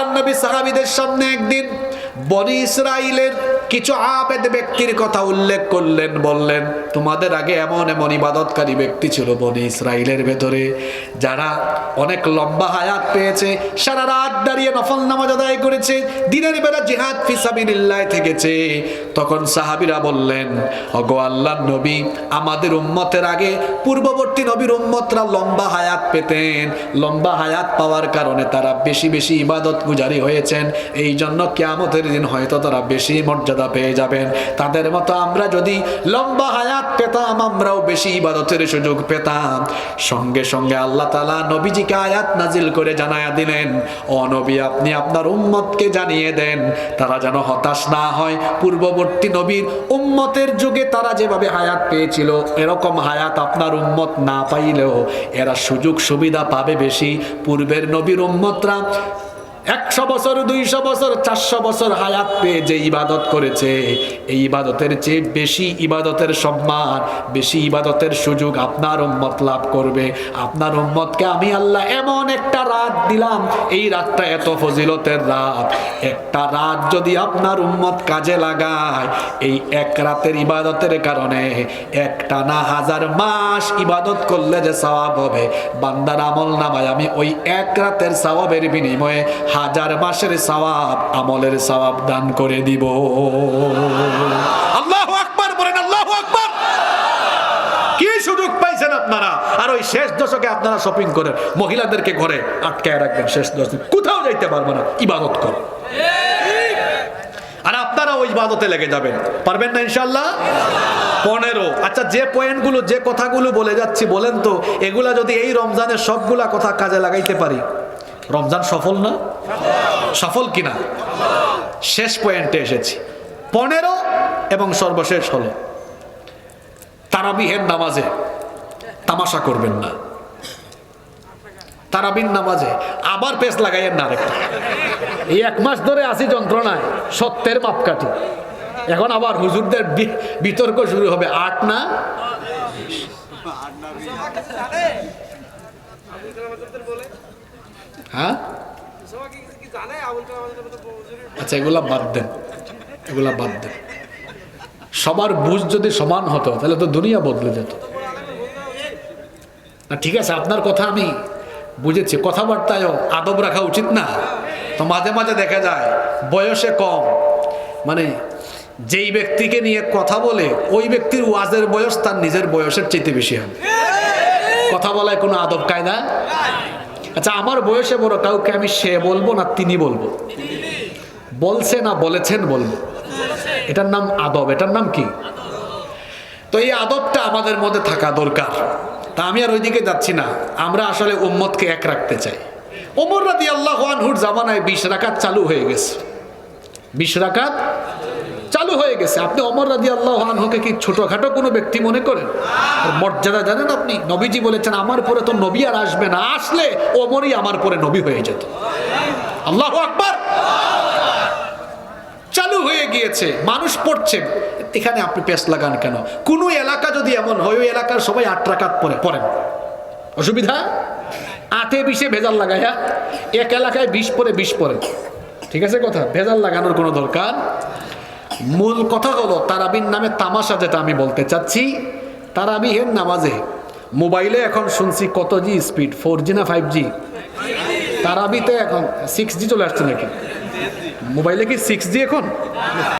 আল্লাহ নবী সাহাবিদের সামনে একদিন বনি ইসরাইলের কিছু আবেদ ব্যক্তির কথা উল্লেখ করলেন, বললেন, তোমাদের আগে এমন এমন ইবাদতকারী ব্যক্তি ছিল বনি ইসরাইলের ভেতরে, যারা অনেক লম্বা হায়াত পেয়েছে, সারা রাত দাঁড়িয়ে নফল নামাজ আদায় করেছে, দিনের বেলা জিহাদ ফিসাবিল্লাহ থেকেছে। তখন সাহাবিরা বললেন, অগো আল্লাহ নবী, আমাদের উম্মতের আগে পূর্ববর্তী নবীর উম্মতরা লম্বা হায়াত পেতেন। লম্বা হায়াত পাওয়ার কারণে তারা বেশি বেশি ইবাদত গুজারি হয়েছেন। এই জন্য কেয়ামতের দিন হয়তো তারা বেশি মর্যাদা পেয়ে যাবেন। তাদের মতো আমরা যদি লম্বা হায়াত পেতাম, আমরাও বেশি ইবাদতের সুযোগ পেতাম। সঙ্গে সঙ্গে আল্লাহ তালা নবীজিকে আয়াত নাজিল করে জানায়া দিলেন, ও নবী, আপনি আপনার উম্মতকে জানিয়ে দেন, তারা যেন হতাশ না হয়। পূর্ববর্তী নবীর উম্মতের যুগে তারা যেভাবে হায়াত পেয়েছিল, এরকম হায়াত আপনার উম্মত না পাইলেও এরা সুযোগ সুবিধা পাবে বেশি। পূর্বের নবীর উম্মতরা একশো বছর, দুইশো বছর, চারশো বছর হায়াত পেয়ে যে ইবাদত করেছে, এই ইবাদতের চেয়ে বেশি ইবাদতের সম্মান, বেশি ইবাদতের সুযোগ আপনার উম্মত লাভ করবে। আপনার উম্মতকে আমি আল্লাহ এমন একটা রাত দিলাম, এই রাতটা এত ফজিলতের রাত। একটা রাত যদি আপনার উম্মত কাজে লাগায়, এই এক রাতের ইবাদতের কারণে একটা না হাজার মাস ইবাদত করলে যে সওয়াব হবে। বান্দার আমল নামায় আমি ওই এক রাতের সওয়াবের বিনিময়ে হাজার মাসের সওয়াব, আমলের সওয়াব দান করে দিব। আল্লাহু আকবার বলেন, আল্লাহু আকবার। কি সুযোগ পাইছেন আপনারা? আর ওই শেষ দশকে আপনারা শপিং করেন মহিলাদেরকে ঘরে আটকায় রাখবেন শেষ দশক কোথাও যাইতে পারব না, ইবাদত করো। আর আপনারা ওই ইবাদতে লেগে যাবেন। পারবেন না ইনশাল্লাহ পনেরো। আচ্ছা যে পয়েন্টগুলো, যে কথাগুলো বলে যাচ্ছি, বলেন তো, এগুলা যদি এই রমজানের সবগুলা কথা কাজে লাগাইতে পারি, রমজান সফল না? সফল কিনা? শেষ পয়েন্টে এসেছি। পনেরো এবং সর্বশেষ হলো, তারাবিহের নামাজে তামাশা করবেন না। তারাবিন নামাজে আবার পেস লাগাইয়েন না আরেকটা। এই এক মাস ধরে আসি যন্ত্রণায়, সত্যের মাপকাঠি। এখন আবার হুজুরদের বিতর্ক শুরু হবে, আট না হ্যাঁ? আচ্ছা এগুলা বাদ দেন। এগুলা বাদ দেন। সবার বুঝ যদি সমান হতো, তাহলে তো দুনিয়া বদলে যেত। না, ঠিক আছে, আপনার কথা আমি বুঝেছি। কথাবার্তায়ও আদব রাখা উচিত না। তো মাঝে মাঝে দেখা যায়, বয়সে কম। মানে যেই ব্যক্তিকে নিয়ে কথা বলে, ওই ব্যক্তির ওয়াজের বয়স তার নিজের বয়সের চাইতে বেশি হবে। কথা বলায় কোনো আদব কায়দা? আচ্ছা আমার বয়সে বড়, কাউকে আমি সে বলব না তিনি বলব? বলছে না, বলেছেন বলব? এটার নাম আদব, এটার নাম কি? তো এই আদবটা আমাদের মধ্যে থাকা দরকার। তা আমি আর ওইদিকে যাচ্ছি না। আমরা আসলে উম্মতকে এক রাখতে চাই। ওমর রাদি আল্লাহ জামানায় বিশ রাকাত চালু হয়ে গেছে। বিশ রাকাত চালু হয়ে গেছে। আপনি অমর রাজি আল্লাহ আনহুকে কি ছোটখাটো কোনো ব্যক্তি মনে করেন? মর্যাদা জানেন আপনি? নবীজি বলেছেন, আমার পরে তো নবী আর আসবে না। আসলে ওমরই আমার পরে নবী হয়ে যেত। আল্লাহ আকবার! চালু হয়ে গিয়েছে, মানুষ পড়ছে। এখানে আপনি পেস লাগান কেন? কোনো এলাকা যদি এমন হয়, ওই এলাকার সবাই আট পরে পড়েন। অসুবিধা? আটে বিশে ভেজাল লাগাইয়া এক এলাকায় বিশ পরে বিশ পরে ঠিক আছে কথা? ভেজাল লাগানোর কোনো দরকার মূল কথা হলো, তারাবির নামে তামাশা যেটা আমি বলতে চাচ্ছি, তারাবিহের নামাজে। মোবাইলে এখন শুনছি কত জি স্পিড ফোর জি না ফাইভ জি তারাবিতে এখন সিক্স জি চলে আসছে নাকি? মোবাইলে কি সিক্স জি এখন?